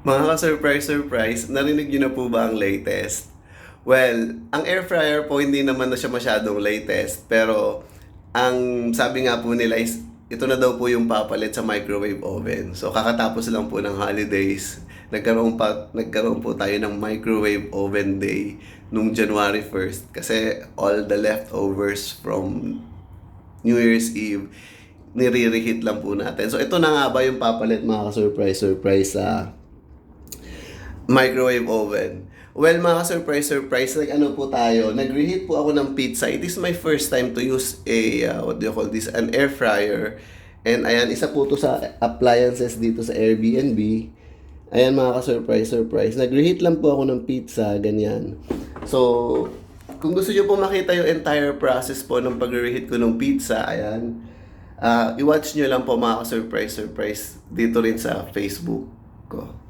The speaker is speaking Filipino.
Mga ka-surprise, surprise, narinig nyo na po ba ang latest? Well, ang air fryer po hindi naman na siya masyadong latest, pero ang sabi nga po nila is ito na daw po yung papalit sa microwave oven. So kakatapos lang po ng holidays, nagkaroon pa nagkaroon po tayo ng microwave oven day nung January 1st kasi all the leftovers from New Year's Eve nire-reheat lang po natin. So ito na nga ba yung papalit mga ka-surprise surprise sa microwave oven. Well, mga surprise surprise, like ano po tayo, nag-reheat po ako ng pizza. It is my first time to use a, uh, what do you call this, an air fryer. And ayan, isa po to sa appliances dito sa Airbnb. Ayan mga ka-surprise surprise. Nag-reheat lang po ako ng pizza, ganyan. So, kung gusto nyo po makita yung entire process po ng pag-reheat ko ng pizza, ayan. ah i-watch nyo lang po mga ka-surprise surprise dito rin sa Facebook ko.